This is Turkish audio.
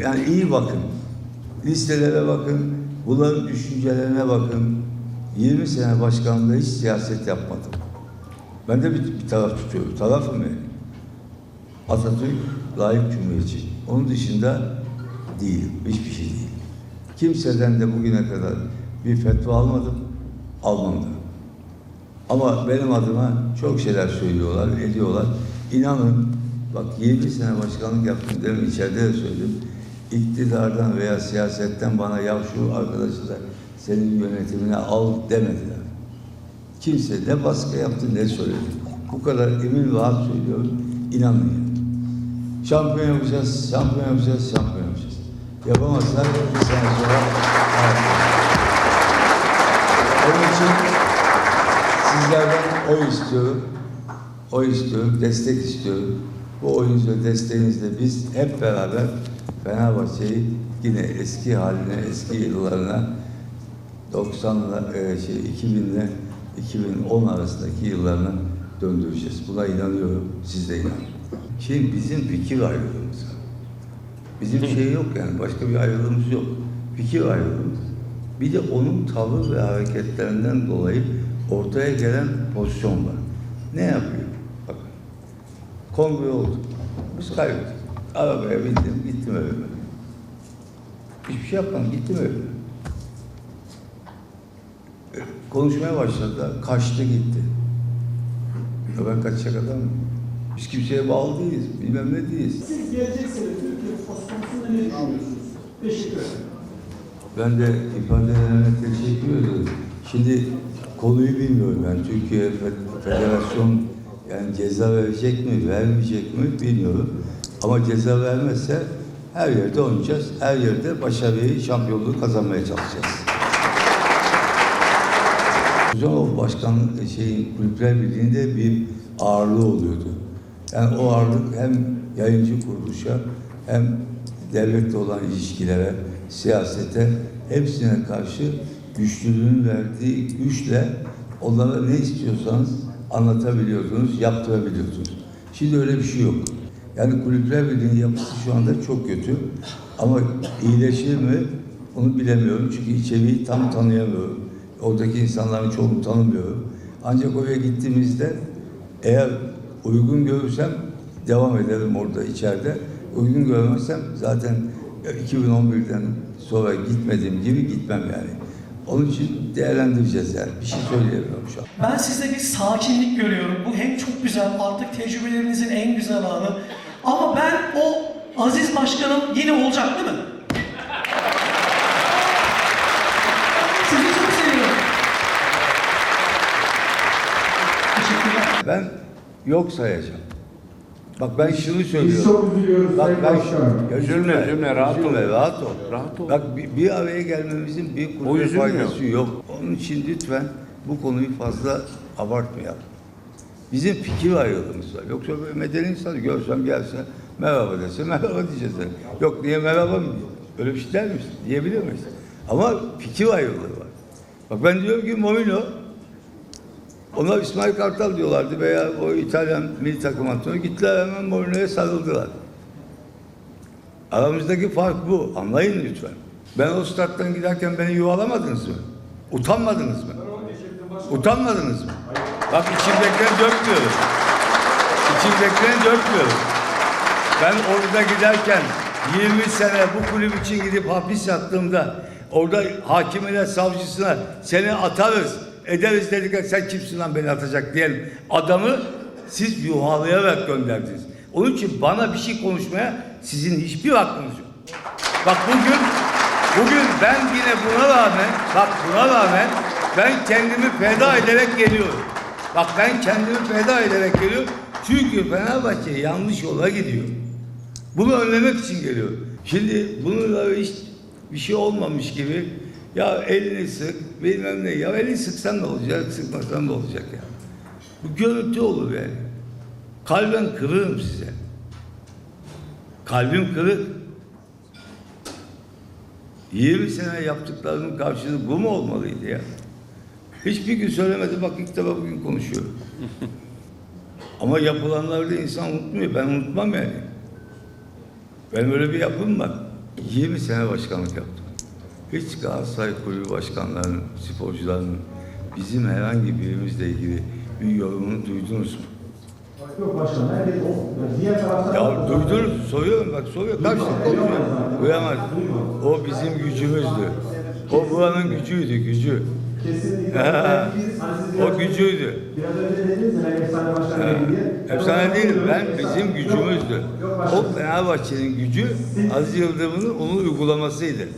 Yani iyi bakın. Listelere bakın. Bunların düşüncelerine bakın. 20 sene başkanlığı hiç siyaset yapmadım. Ben de bir, bir taraf tutuyorum. Tarafım yani. Atatürk layık cumhuriyetçi. Onun dışında değil. Hiçbir şey değil. Kimseden de bugüne kadar bir fetva almadım. Almam da. Ama benim adıma çok şeyler söylüyorlar, ediyorlar. İnanın bak 20 sene başkanlık yaptım demin içeride de söyledim. İktidardan veya siyasetten bana ya şu arkadaşı da senin yönetimine al demediler. Kimse ne baskı yaptı ne söyledi. Bu kadar emin ve rahat söylüyorum. İnanın yani. Şampiyon yapacağız, şampiyon yapacağız, şampiyon yapacağız. Yapamazlar bir sene sonra. Onun için sizlerden oy istiyorum. Oy istiyorum, destek istiyorum. Bu oyuncu desteğinizle biz hep beraber Fenerbahçe'yi yine eski haline, eski yıllarına 90'la e, şey 2000 ile 2010 arasındaki yıllarına döndüreceğiz. Buna inanıyorum. Siz de inanın. Şimdi bizim fikir ayrılığımız var. Bizim şey yok yani başka bir ayrılığımız yok. Fikir ayrılığımız. Bir de onun tavır ve hareketlerinden dolayı ortaya gelen pozisyon var. Ne yapıyor? Bakın. Kongre oldu. Biz kaybettik. Arabaya bindim, gittim evime. Hiçbir şey yapmadım, gittim evime. Konuşmaya başladılar, kaçtı gitti. Ya ben kaçacak adamım. Biz kimseye bağlı değiliz, bilmem ne değiliz. Siz gelecek sene Türkiye konusunda ne düşünüyorsunuz? Teşekkür ederim. Ben de ifadelerine teşekkür ediyorum. Şimdi konuyu bilmiyorum yani Türkiye Fe- Federasyon yani ceza verecek mi, vermeyecek mi bilmiyorum. Ama ceza vermezse her yerde oynayacağız. Her yerde başarıyı, şampiyonluğu kazanmaya çalışacağız. Uzanov Başkanlık şeyin Kulüpler Birliği'nde bir ağırlığı oluyordu. Yani o ağırlık hem yayıncı kuruluşa hem devletle olan ilişkilere, siyasete hepsine karşı güçlülüğün verdiği güçle onlara ne istiyorsanız anlatabiliyordunuz, yaptırabiliyordunuz. Şimdi öyle bir şey yok. Yani Kulüpler Birliği'nin yapısı şu anda çok kötü. Ama iyileşir mi onu bilemiyorum. Çünkü içeriği tam tanıyamıyorum. Oradaki insanların çoğunu tanımıyorum. Ancak oraya gittiğimizde eğer uygun görürsem devam ederim orada içeride. Uygun görmezsem zaten 2011'den sonra gitmediğim gibi gitmem yani. Onun için değerlendireceğiz yani. Bir şey söyleyemiyorum şu an. Ben sizde bir sakinlik görüyorum. Bu hem çok güzel, artık tecrübelerinizin en güzel anı. Ama ben o Aziz Başkanım yine olacak değil mi? Sizi çok seviyorum. Teşekkürler. Ben yok sayacağım. Bak ben şunu Biz söylüyorum. çok üzülüyoruz Bak Sayın ben Başkanım. Ya Üzülme, üzülme, rahat ol. rahat ol. Rahat ol. Bak bir, bir araya gelmemizin bir O üzülmüyor. faydası yok. Onun için lütfen bu konuyu fazla abartmayalım. Bizim fikir ayrılığımız var. Yoksa böyle medeni insanı görsem gelse merhaba dese merhaba diyeceğiz. yani. Yok niye merhaba mı? Öyle bir şey der misin? Diyebilir miyiz? Ama fikir ayrılığı var. Bak ben diyorum ki Momino onlar İsmail Kartal diyorlardı veya o İtalyan milli takım antrenörü gittiler hemen Mourinho'ya sarıldılar. Aramızdaki fark bu. Anlayın lütfen. Ben o stat'tan giderken beni yuvalamadınız mı? Utanmadınız mı? Utanmadınız mı? Bak içimdekileri dökmüyorum. İçimdekileri dökmüyorum. Ben orada giderken 20 sene bu kulüp için gidip hapis yattığımda orada hakimine, savcısına seni atarız, ederiz dedik sen kimsin lan beni atacak diyelim. Adamı siz yuhalayarak gönderdiniz. Onun için bana bir şey konuşmaya sizin hiçbir hakkınız yok. Bak bugün bugün ben yine buna rağmen bak buna rağmen ben kendimi feda ederek geliyorum. Bak ben kendimi feda ederek geliyorum. Çünkü Fenerbahçe yanlış yola gidiyor. Bunu önlemek için geliyor. Şimdi bununla hiç bir şey olmamış gibi ya elini sık bilmem ne ya elini sıksan ne olacak sıkmasan ne olacak ya. Bu görüntü olur yani. Kalben kırığım size. Kalbim kırık. 20 sene yaptıklarının karşılığı bu mu olmalıydı ya? Hiçbir gün söylemedi bak ilk defa bugün konuşuyor. Ama yapılanları da insan unutmuyor. Ben unutmam yani. Benim öyle bir yapım var. 20 sene başkanlık yaptım. Hiç Galatasaray Kulübü başkanlarının, sporcuların bizim herhangi birimizle ilgili bir yorumunu duydunuz mu? Yok başkanım, herkes o. Yani diğer taraftan... Ya duydunuz, soruyorum bak soruyor. Karşılık konuşuyor. Duyamaz. O bizim gücümüzdü. O buranın gücüydü, gücü. Kesinlikle. Ha, hani o gücüydü. Biraz önce dediniz ya, efsane başkan diye. Efsane değil, ben bizim gücümüzdü. O Fenerbahçe'nin gücü Aziz Yıldırım'ın onu uygulamasıydı.